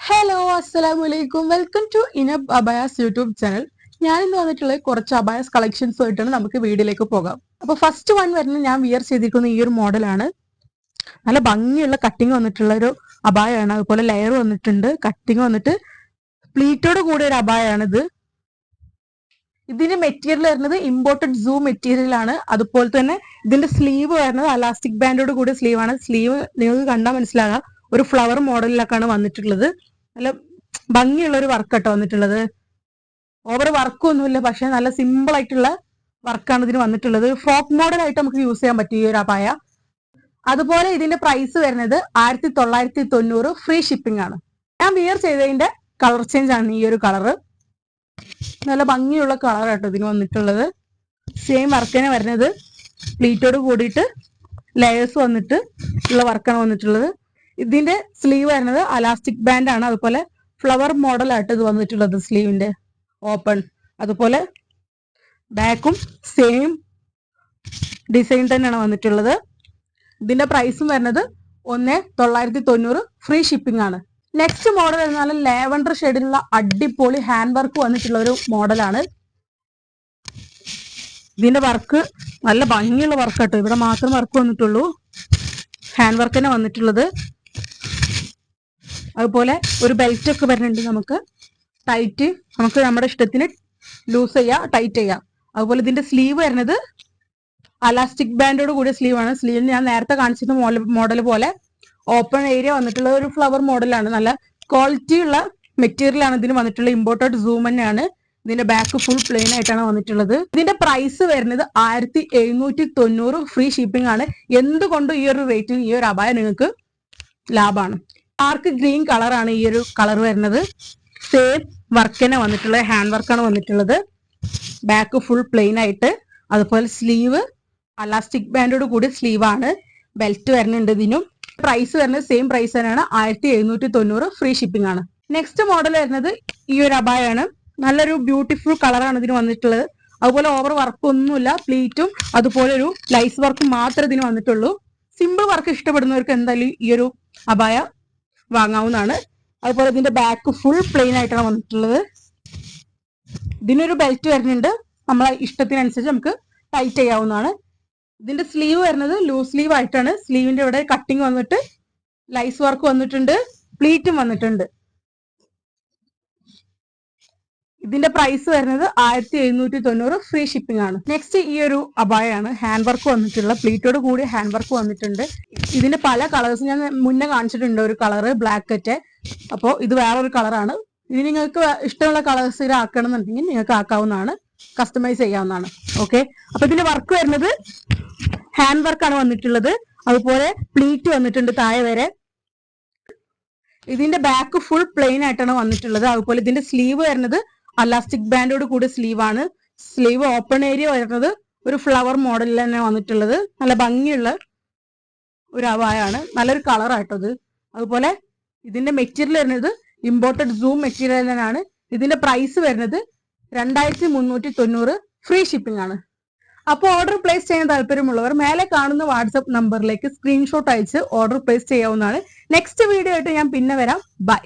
Hello അസ്സലാമു അലൈക്കും welcome to Inab Abayas YouTube channel ഞാൻ ഇന്ന് വന്നിട്ടുള്ള കുറച്ച് അബയാസ് കളക്ഷൻസ് ആയിട്ടാണ് നമുക്ക് വീഡിയോയിലേക്ക് പോകാം. അപ്പോൾ ഫസ്റ്റ് വൺ വരുന്നത് ഞാൻ വിയർ ചെയ്തിരിക്കുന്ന ഈ ഒരു മോഡലാണ് നല്ല ഭംഗിയുള്ള കട്ടിങ് വന്നിട്ടുള്ള ഒരു അബായാണ്. അതുപോലെ ലെയർ വന്നിട്ടുണ്ട്. കട്ടിങ് വന്നിട്ട് പ്ലീറ്റോട് കൂടിയ ഒരു അബായാണിത്. ഇതിന്റെ മെറ്റീരിയൽ വരുന്നത് ഇമ്പോർട്ടഡ് സൂ മെറ്റീരിയൽ ആണ്. അതുപോലെ തന്നെ ഇതിന്റെ സ്ലീവ് വരുന്നത് അലാസ്റ്റിക് ബാൻഡോട് കൂടിയ സ്ലീവാണ് സ്ലീവ് നിങ്ങൾക്ക് കണ്ടാൽ മനസ്സിലാകാം. ഒരു ഫ്ലവർ മോഡലിലൊക്കെയാണ് വന്നിട്ടുള്ളത്. നല്ല ഭംഗിയുള്ള ഒരു വർക്ക് കേട്ടോ വന്നിട്ടുള്ളത് ഓവർ വർക്കൊന്നുമില്ല പക്ഷെ നല്ല സിമ്പിൾ ആയിട്ടുള്ള വർക്കാണ് ഇതിന് വന്നിട്ടുള്ളത്. ഫ്രോക്ക് മോഡൽ ആയിട്ട് നമുക്ക് യൂസ് ചെയ്യാൻ പറ്റിയ ഒരു അപായ. അതുപോലെ ഇതിന്റെ പ്രൈസ് വരുന്നത് ആയിരത്തി തൊള്ളായിരത്തി തൊണ്ണൂറ് ഫ്രീ ഷിപ്പിംഗ് ആണ്. ഞാൻ വിയർ ചെയ്തതിന്റെ കളർ ചേഞ്ച് ആണ് ഈ ഒരു കളറ് നല്ല ഭംഗിയുള്ള കളർ ആട്ടോ ഇതിന് വന്നിട്ടുള്ളത്. സെയിം വർക്കിന് വരുന്നത്. പ്ലീറ്റോട് കൂടിയിട്ട് ലെയേഴ്സ് വന്നിട്ട് ഉള്ള വർക്കാണ് വന്നിട്ടുള്ളത്. ഇതിന്റെ സ്ലീവ് വരുന്നത് അലാസ്റ്റിക് ബാൻഡ് ആണ്. അതുപോലെ ഫ്ലവർ മോഡൽ ആയിട്ട് ഇത് വന്നിട്ടുള്ളത് സ്ലീവിന്റെ ഓപ്പൺ അതുപോലെ ബാക്കും സെയിം ഡിസൈൻ തന്നെയാണ് വന്നിട്ടുള്ളത്. ഇതിന്റെ പ്രൈസും വരുന്നത് ഒന്ന് തൊള്ളായിരത്തി തൊണ്ണൂറ് ഫ്രീ ഷിപ്പിംഗ് ആണ്. നെക്സ്റ്റ് മോഡൽ എന്നാൽ ലാവൻഡർ ഷെയ്ഡിലുള്ള അടിപൊളി ഹാൻഡ് വർക്ക് വന്നിട്ടുള്ള ഒരു മോഡലാണ് ഇതിന്റെ വർക്ക് നല്ല ഭംഗിയുള്ള വർക്ക് ആട്ടോ. ഇവിടെ മാത്രം വർക്ക് വന്നിട്ടുള്ളൂ. ഹാൻഡ് വർക്ക് തന്നെ വന്നിട്ടുള്ളത്. അതുപോലെ ഒരു ബെൽറ്റ് ഒക്കെ വരുന്നുണ്ട് നമുക്ക്. ടൈറ്റ് നമുക്ക് നമ്മുടെ ഇഷ്ടത്തിന് ലൂസ് ചെയ്യാം ടൈറ്റ് ചെയ്യാം. അതുപോലെ ഇതിന്റെ സ്ലീവ് വരുന്നത് അലാസ്റ്റിക് ബാൻഡോട് കൂടിയ സ്ലീവ് ആണ്. സ്ലീവ് ഞാൻ നേരത്തെ കാണിച്ചിരുന്ന മോഡൽ പോലെ ഓപ്പൺ ഏരിയ വന്നിട്ടുള്ള ഒരു ഫ്ലവർ മോഡലാണ് നല്ല ക്വാളിറ്റി ഉള്ള മെറ്റീരിയൽ ആണ് ഇതിന് വന്നിട്ടുള്ള ഇമ്പോർട്ടഡ് സൂം തന്നെയാണ്. ഇതിന്റെ ബാക്ക് ഫുൾ പ്ലെയിൻ ആയിട്ടാണ് വന്നിട്ടുള്ളത്. ഇതിന്റെ പ്രൈസ് വരുന്നത് ആയിരത്തി എഴുന്നൂറ്റി തൊണ്ണൂറ് ഫ്രീ ഷിപ്പിംഗ് ആണ്. എന്തുകൊണ്ടും ഈ ഒരു റേറ്റിന് ഈ ഒരു അപായം നിങ്ങൾക്ക് ലാഭമാണ്. ഡാർക്ക് ഗ്രീൻ കളറാണ് ഈ ഒരു കളർ വരുന്നത്. സെയിം വർക്ക് തന്നെ വന്നിട്ടുള്ളത് ഹാൻഡ് വർക്കാണ് വന്നിട്ടുള്ളത്. ബാക്ക് ഫുൾ പ്ലെയിൻ ആയിട്ട്. അതുപോലെ സ്ലീവ് അലാസ്റ്റിക് ബാൻഡോട് കൂടി സ്ലീവ് ആണ്. ബെൽറ്റ് വരുന്നുണ്ട് ഇതിനും. പ്രൈസ് വരുന്നത് സെയിം പ്രൈസ് തന്നെയാണ്. ആയിരത്തി എഴുന്നൂറ്റി തൊണ്ണൂറ് ഫ്രീ ഷിപ്പിംഗ് ആണ്. നെക്സ്റ്റ് മോഡൽ വരുന്നത് ഈ ഒരു അബായാണ് നല്ലൊരു ബ്യൂട്ടിഫുൾ കളറാണ് ഇതിന് വന്നിട്ടുള്ളത്. അതുപോലെ ഓവർ വർക്ക് ഒന്നുമില്ല. പ്ലീറ്റും അതുപോലെ ഒരു ലൈസ് വർക്കും മാത്രമേ ഇതിന് വന്നിട്ടുള്ളൂ. സിമ്പിൾ വർക്ക് ഇഷ്ടപ്പെടുന്നവർക്ക് എന്തായാലും ഈ ഒരു അബായ വാങ്ങാവുന്നതാണ്. അതുപോലെ ഇതിന്റെ ബാക്ക് ഫുൾ പ്ലെയിൻ ആയിട്ടാണ് വന്നിട്ടുള്ളത്. ഇതിനൊരു ബെൽറ്റ് വരുന്നുണ്ട്. നമ്മളെ ഇഷ്ടത്തിനനുസരിച്ച് നമുക്ക് ടൈറ്റ് ചെയ്യാവുന്നതാണ്. ഇതിന്റെ സ്ലീവ് വരുന്നത് ലൂസ് സ്ലീവ് ആയിട്ടാണ്. സ്ലീവിന്റെ ഇവിടെ കട്ടിങ് വന്നിട്ട് ലൈസ് വർക്ക് വന്നിട്ടുണ്ട് പ്ലീറ്റും വന്നിട്ടുണ്ട്. ഇതിന്റെ പ്രൈസ് വരുന്നത് ആയിരത്തി എഴുന്നൂറ്റി തൊണ്ണൂറ് ഫ്രീ ഷിപ്പിംഗ് ആണ്. നെക്സ്റ്റ് ഈ ഒരു അബായാണ് ഹാൻഡ് വർക്ക് വന്നിട്ടുള്ള പ്ലീറ്റോട് കൂടി ഹാൻഡ് വർക്ക് വന്നിട്ടുണ്ട്. ഇതിന്റെ പല കളേഴ്സ് ഞാൻ മുന്നേ കാണിച്ചിട്ടുണ്ട് ഒരു കളറ് ബ്ലാക്ക് അറ്റ് അപ്പോൾ ഇത് വേറൊരു കളറാണ് ഇത് നിങ്ങൾക്ക് ഇഷ്ടമുള്ള കളേഴ്സ് ആക്കണം എന്നുണ്ടെങ്കിൽ നിങ്ങൾക്ക് ആക്കാവുന്നതാണ് കസ്റ്റമൈസ് ചെയ്യാവുന്നതാണ്. ഓക്കെ അപ്പൊ ഇതിന്റെ വർക്ക് വരുന്നത് ഹാൻഡ് വർക്കാണ് വന്നിട്ടുള്ളത്. അതുപോലെ പ്ലീറ്റ് വന്നിട്ടുണ്ട് താഴെ വരെ. ഇതിന്റെ ബാക്ക് ഫുൾ പ്ലെയിൻ ആയിട്ടാണ് വന്നിട്ടുള്ളത്. അതുപോലെ ഇതിന്റെ സ്ലീവ് വരുന്നത് അലാസ്റ്റിക് ബാൻഡോട് കൂടി സ്ലീവ് ആണ് സ്ലീവ് ഓപ്പൺ ഏരിയ വരുന്നത് ഒരു ഫ്ലവർ മോഡലിൽ തന്നെ വന്നിട്ടുള്ളത്. നല്ല ഭംഗിയുള്ള ഒരു അവായാണ്. നല്ലൊരു കളർ ആയിട്ടത് അതുപോലെ ഇതിന്റെ മെറ്റീരിയൽ വരുന്നത് ഇമ്പോർട്ടഡ് സൂം മെറ്റീരിയൽ തന്നെയാണ്. ഇതിന്റെ പ്രൈസ് വരുന്നത് രണ്ടായിരത്തി മുന്നൂറ്റി തൊണ്ണൂറ് ഫ്രീ ഷിപ്പിംഗ് ആണ്. അപ്പോൾ ഓർഡർ പ്ലേസ് ചെയ്യാൻ താല്പര്യമുള്ളവർ മേലെ കാണുന്ന വാട്സപ്പ് നമ്പറിലേക്ക് സ്ക്രീൻഷോട്ട് അയച്ച് ഓർഡർ പ്ലേസ് ചെയ്യാവുന്നതാണ്. നെക്സ്റ്റ് വീഡിയോ ആയിട്ട് ഞാൻ പിന്നെ വരാം. ബൈ.